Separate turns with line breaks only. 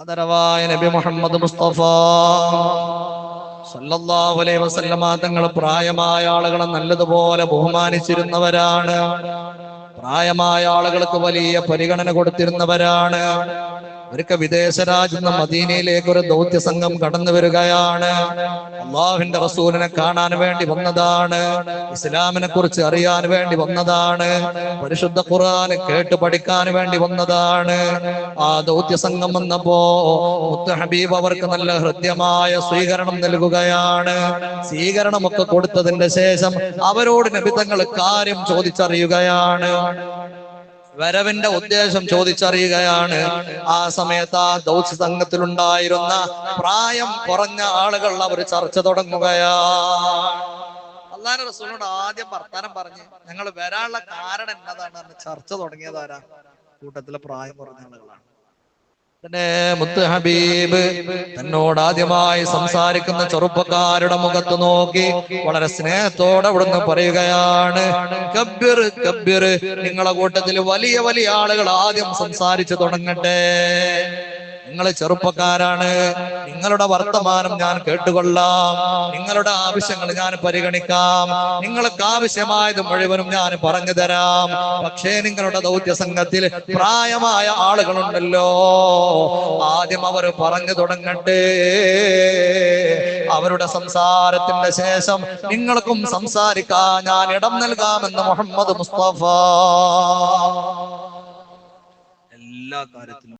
ആദരവായ നബി മുഹമ്മദ് മുസ്തഫ. സല്ലല്ലാഹു അലൈഹി വസല്ലമ തങ്ങൾ പ്രായമായ ആളുകളെ നല്ലതുപോലെ ബഹുമാനിച്ചിരുന്നവരാണ്. പ്രായമായ ആളുകൾക്ക് വലിയ പരിഗണന കൊടുത്തിരുന്നവരാണ്. ഒരിക്കൽ വിദേശ രാജ്യം മദീനയിലേക്ക് ഒരു ദൗത്യ സംഘം കടന്നു വരികയാണ്. അള്ളാഹുവിന്റെ റസൂലിനെ കാണാൻ വേണ്ടി വന്നതാണ്. ഇസ്ലാമിനെ കുറിച്ച് അറിയാൻ വേണ്ടി വന്നതാണ്. പരിശുദ്ധ ഖുർആൻ കേട്ട് പഠിക്കാൻ വേണ്ടി വന്നതാണ്. ആ ദൗത്യ സംഘം വന്നപ്പോ മുത്ത് ഹബീബ് അവർക്ക് നല്ല ഹൃദ്യമായ സ്വീകരണം നൽകുകയാണ്. സ്വീകരണമൊക്കെ കൊടുത്തതിന്റെ ശേഷം അവരോട് നബിതങ്ങൾ കാര്യം ചോദിച്ചറിയുകയാണ്. വരവിന്റെ ഉദ്ദേശം ചോദിച്ചറിയുകയാണ്. ആ സമയത്ത് ആ ദൗത്യ സംഘത്തിലുണ്ടായിരുന്ന പ്രായം കുറഞ്ഞ ആളുകൾ അവർ ചർച്ച തുടങ്ങുകയാ അള്ളാഹ് റസൂലിനോട് ആദ്യം വർത്താനം പറഞ്ഞ് ഞങ്ങൾ വരാനുള്ള കാരണം എന്നതാണ് ചർച്ച തുടങ്ങിയതാരാ കൂട്ടത്തിലെ പ്രായം കുറഞ്ഞ ആളുകളാണ്. മുത്ത് ഹബീബ് തന്നോട് ആദ്യമായി സംസാരിക്കുന്ന ചെറുപ്പക്കാരുടെ മുഖത്ത് നോക്കി വളരെ സ്നേഹത്തോടെ അവിടുന്ന് പറയുകയാണ് കബ്ബിർ കബ്ബിർ നിങ്ങളെ കൂട്ടത്തിൽ വലിയ വലിയ ആളുകൾ ആദ്യം സംസാരിച്ചു തുടങ്ങട്ടെ. നിങ്ങൾ ചെറുപ്പക്കാരാണ്. നിങ്ങളുടെ വർത്തമാനം ഞാൻ കേട്ടുകൊള്ളാം. നിങ്ങളുടെ ആവശ്യങ്ങൾ ഞാൻ പരിഗണിക്കാം. നിങ്ങൾക്ക് ആവശ്യമായത് മുഴുവനും ഞാൻ പറഞ്ഞു തരാം. പക്ഷേ നിങ്ങളുടെ ദൗത്യ സംഘത്തിൽ പ്രായമായ ആളുകളുണ്ടല്ലോ. ആദ്യം അവർ പറഞ്ഞു തുടങ്ങട്ടെ. അവരുടെ സംസാരത്തിന്റെ ശേഷം നിങ്ങൾക്കും സംസാരിക്കാൻ ഞാൻ ഇടം നൽകാമെന്ന് മുഹമ്മദ് മുസ്തഫ. എല്ലാ കാര്യത്തിലും